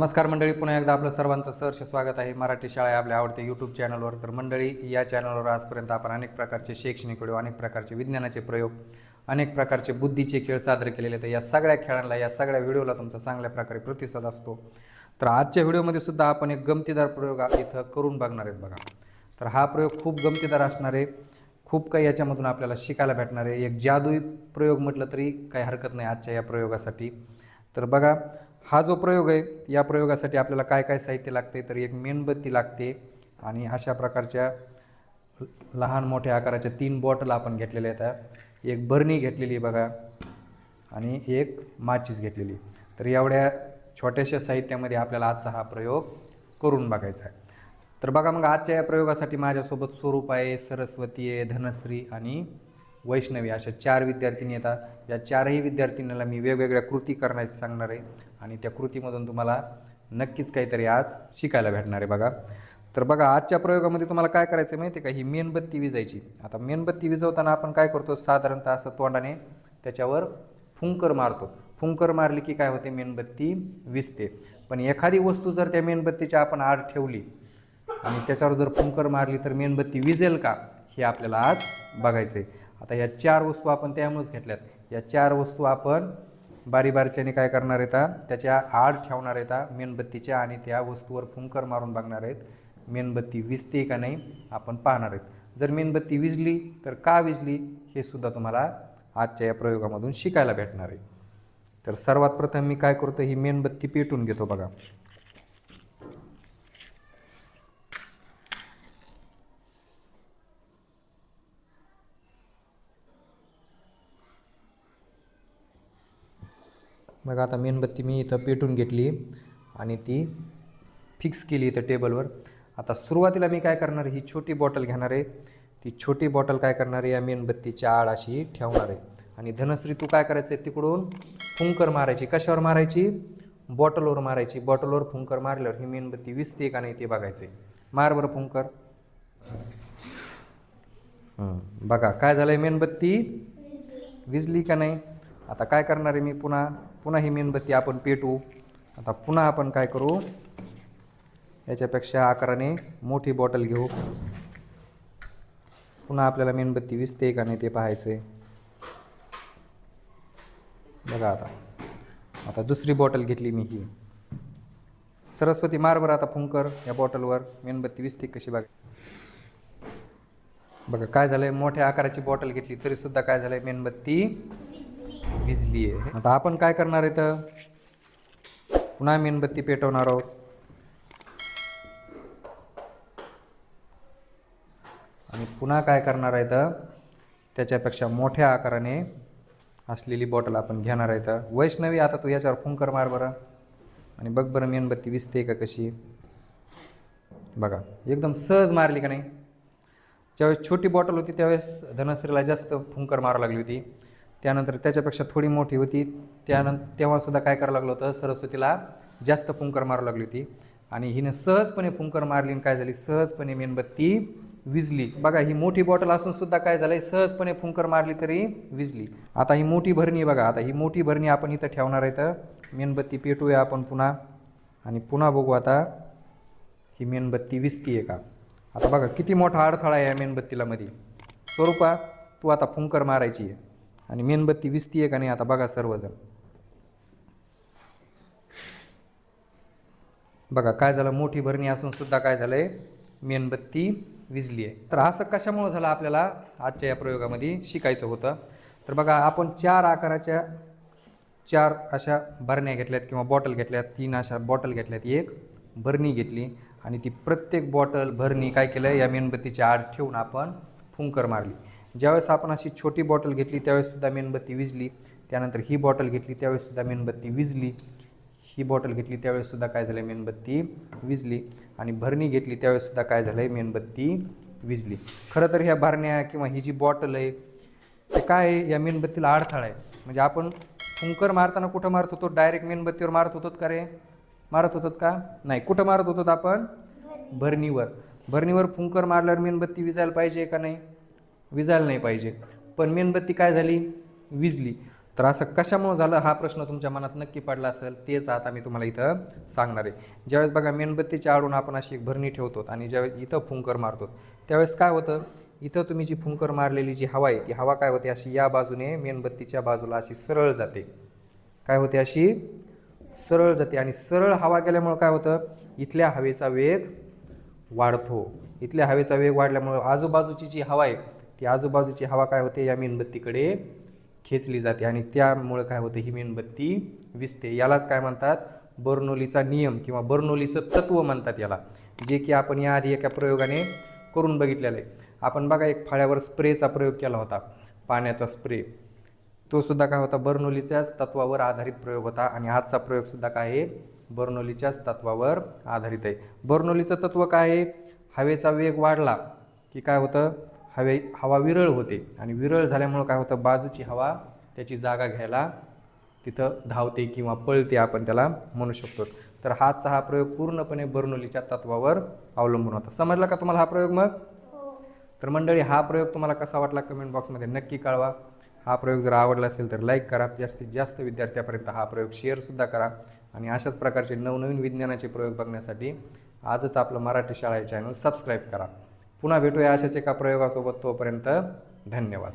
नमस्कार मंडळी पुन्हा एकदा आपलं सर्वांचं सहर्ष स्वागत आहे. मराठी शाळा आहे आपल्या आवडते यूट्यूब चॅनलवर तर मंडळी या चॅनलवर आजपर्यंत आपण अनेक प्रकारचे शैक्षणिक व्हिडिओ अनेक प्रकारचे विज्ञानाचे प्रयोग अनेक प्रकारचे बुद्धीचे खेळ सादर केलेले तर या सगळ्या खेळांना या सगळ्या व्हिडिओला तुमचा चांगल्या प्रकारे प्रतिसाद असतो. तर आजच्या व्हिडिओमध्ये सुद्धा आपण एक गमतीदार प्रयोग इथं करून बघणार आहेत बघा. तर हा प्रयोग खूप गमतीदार असणार आहे. खूप काही याच्यामधून आपल्याला शिकायला भेटणार आहे. एक जादुई प्रयोग म्हटलं तरी काही हरकत नाही आजच्या या प्रयोगासाठी. तर बघा हा जो प्रयोग आहे या प्रयोगासाठी आपल्याला काय काय साहित्य लागते तर एक मेणबत्ती लागते आणि अशा प्रकारच्या लहान मोठ्या आकाराच्या तीन बॉटल आपण घेतलेल्या आहेत. एक बरणी घेतलेली बघा आणि एक माचीस घेतलेली तर एवढ्या छोट्याशा साहित्यामध्ये आपल्याला आजचा हा प्रयोग करून बघायचा आहे. तर बघा मग आजच्या या प्रयोगासाठी माझ्यासोबत स्वरूप आहे सरस्वती आहे धनश्री आणि वैष्णवी अशा चार विद्यार्थिनी येतात या चारही विद्यार्थिनीला मी वेगवेगळ्या कृती करण्याची सांगणार आहे. आणि त्या कृतीमधून तुम्हाला नक्कीच काहीतरी आज शिकायला भेटणार आहे बघा. तर बघा आजच्या प्रयोगामध्ये तुम्हाला काय करायचं आहे माहिती आहे का? ही मेणबत्ती विजायची. आता मेणबत्ती विजवताना आपण काय करतो? साधारणतः असं तोंडाने त्याच्यावर फुंकर मारतो. फुंकर मारली की काय होते? मेणबत्ती विजते. पण एखादी वस्तू जर त्या मेणबत्तीच्या आपण आड ठेवली आणि त्याच्यावर जर फुंकर मारली तर मेणबत्ती विजेल का? हे आपल्याला आज बघायचं आहे आता या चार वस्तू आपण त्यामुळेच घेतल्यात. या चार वस्तू आपण बारी बारीच्याने काय करणार आहेत त्याच्या आड ठेवणार आहेत मेणबत्तीच्या आणि त्या वस्तूवर फुंकर मारून बघणार आहेत. मेणबत्ती विजते का नाही आपण पाहणार आहेत. जर मेणबत्ती विजली तर का विजली हे सुद्धा तुम्हाला आजच्या या प्रयोगामधून शिकायला भेटणार आहे. तर सर्वात प्रथम मी काय करतो ही मेणबत्ती पेटून घेतो बघा. बघा आता मेणबत्ती मी इथं पेटून घेतली आणि ती फिक्स केली इथं टेबलवर आता सुरुवातीला मी काय करणार आहे ही छोटी बॉटल घेणार आहे. ती छोटी बॉटल काय करणार आहे या मेणबत्तीच्या आड अशी ठेवणार आहे. आणि धनश्री तू काय करायचं आहे तिकडून? फुंकर मारायची. कशावर मारायची? बॉटलवर मारायची. बॉटलवर फुंकर मारल्यावर ही मेणबत्ती विजते का नाही ते बघायचं आहे मार बरं फुंकर. बघा काय झालं आहे मेणबत्ती विजली का नाही? आता काय करणार आहे मी पुन्हा? पुन्हा ही मेणबत्ती आपण पेटू आता पुन्हा आपण काय करू? याच्यापेक्षा आकाराने मोठी बॉटल घेऊ. पुन्हा आपल्याला मेणबत्ती विसते का नाही ते पाहायचं आहे बघा आता. आता दुसरी बॉटल घेतली मी ही. सरस्वती मारभर आता फुंकर या बॉटलवर मेणबत्ती विसते कशी बघा. बघा काय झालंय? मोठ्या आकाराची बॉटल घेतली तरी सुद्धा काय झालंय? मेणबत्ती भिजली आहे आता आपण काय करणार आहे तर पुन्हा मेणबत्ती पेटवणार आहोत. आणि पुन्हा काय करणार आहे तर त्याच्यापेक्षा मोठ्या आकाराने असलेली बॉटल आपण घेणार आहे तर वैष्णवी आता तू याच्यावर फुंकर मार बरं. आणि बघ बरं मेणबत्ती विसते का कशी. बघा एकदम सहज मारली का नाही? ज्यावेळेस छोटी बॉटल होती त्यावेळेस धनश्रीला जास्त फुंकर मारावं लागली होती. त्यानंतर त्याच्यापेक्षा थोडी मोठी होती. त्यानंतर तेव्हासुद्धा काय करावं लागलं होतं? सरस्वतीला जास्त फुंकर मारू लागली होती. आणि हिने सहजपणे फुंकर मारली आणि काय झाली? सहजपणे मेणबत्ती विजली. बघा ही मोठी बॉटल असून सुद्धा काय झालंय? सहजपणे फुंकर मारली तरी विजली. आता ही मोठी भरणी बघा. आता ही मोठी भरणी आपण इथं ठेवणार आहे तर मेणबत्ती पेटूया आपण पुन्हा. आणि पुन्हा बघू आता ही मेणबत्ती विजती आहे का? आता बघा किती मोठा अडथळा आहे या मेणबत्तीला मध्ये स्वरूपा तू आता फुंकर मारायची आहे आणि मेणबत्ती विसती आहे का नाही आता बघा सर्वजण. बघा काय झालं? मोठी भरणी असून सुद्धा काय झालंय? मेणबत्ती विजली आहे तर असं कशामुळं झालं? आपल्याला आजच्या या प्रयोगामध्ये शिकायचं होतं. तर बघा आपण चार आकाराच्या चार अशा भरण्या घेतल्यात किंवा बॉटल घेतल्यात. तीन अशा बॉटल घेतल्यात. एक भरणी घेतली आणि ती प्रत्येक बॉटल भरणी काय केलं? या मेणबत्तीच्या आड ठेवून आपण फुंकर मारली. ज्यावेळेस आपण अशी छोटी बॉटल घेतली त्यावेळेससुद्धा मेणबत्ती विजली. त्यानंतर ही बॉटल घेतली त्यावेळेससुद्धा मेणबत्ती विजली. ही बॉटल घेतली त्यावेळेससुद्धा काय झालं मेणबत्ती विजली. आणि भरणी घेतली त्यावेळेससुद्धा काय झालं आहे मेणबत्ती विजली. खरं तर ह्या भरण्या किंवा ही जी बॉटल आहे ते काय आहे? या मेणबत्तीला अडथळा आहे. म्हणजे आपण फुंकर मारताना कुठं मारत होतो? डायरेक्ट मेणबत्तीवर मारत होतो का रे? मारत होतो का? नाही. कुठं मारत होतो आपण? भरणीवर. भरणीवर फुंकर मारल्यावर मेणबत्ती विजायला पाहिजे का नाही? विजायला नाही पाहिजे. पण मेणबत्ती काय झाली? विजली. तर असं कशामुळं झालं? हा प्रश्न तुमच्या मनात नक्की पडला असेल तेच आता मी तुम्हाला इथं सांगणार आहे. ज्यावेळेस बघा मेणबत्तीच्या आडून आपण अशी एक भरणी ठेवतो आणि ज्यावेळेस इथं फुंकर मारतो त्यावेळेस काय होतं? इथं तुम्ही जी फुंकर मारलेली जी हवा आहे ती हवा काय होते? अशी या बाजूने मेणबत्तीच्या बाजूला अशी सरळ जाते. काय होते? अशी सरळ जाते आणि सरळ हवा गेल्यामुळं काय होतं? इथल्या हवेचा वेग वाढतो. इथल्या हवेचा वेग वाढल्यामुळं आजूबाजूची जी हवा आहे ती आजूबाजूची हवा काय होते या मेणबत्तीकडे खेचली जाते आणि त्यामुळं काय होतं ही मेणबत्ती विजते यालाच काय म्हणतात? बर्नोलीचा नियम किंवा बर्नोलीचं तत्व म्हणतात याला जे की आपण याआधी एका प्रयोगाने करून बघितलेलं आहे. आपण बघा एक फळ्यावर स्प्रेचा प्रयोग केला होता पाण्याचा स्प्रे. तो सुद्धा काय होता? बर्नोलीच्याच तत्वावर आधारित प्रयोग होता आणि आजचा प्रयोग सुद्धा काय आहे? बर्नोलीच्याच तत्वावर आधारित आहे. बर्नोलीचं तत्व काय आहे? हवेचा वेग वाढला की काय होतं? हवे हवा विरळ होते. आणि विरळ झाल्यामुळं काय होतं? बाजूची हवा त्याची जागा घ्यायला तिथं धावते किंवा पळते आपण त्याला म्हणू शकतो. तर हाचा हा प्रयोग पूर्णपणे बर्नोलीच्या तत्वावर अवलंबून होता. समजला का तुम्हाला हा प्रयोग मग? तर मंडळी हा प्रयोग तुम्हाला कसा वाटला कमेंट बॉक्समध्ये नक्की कळवा. हा प्रयोग जर आवडला असेल तर लाईक करा. जास्तीत जास्त विद्यार्थ्यापर्यंत हा प्रयोग शेअरसुद्धा करा. आणि अशाच प्रकारचे नवनवीन विज्ञानाचे प्रयोग बघण्यासाठी आजच आपलं मराठी शाळा हे चॅनल सबस्क्राईब करा. पुन्हा भेटूया अशाच एका प्रयोगासोबत तोपर्यंत धन्यवाद.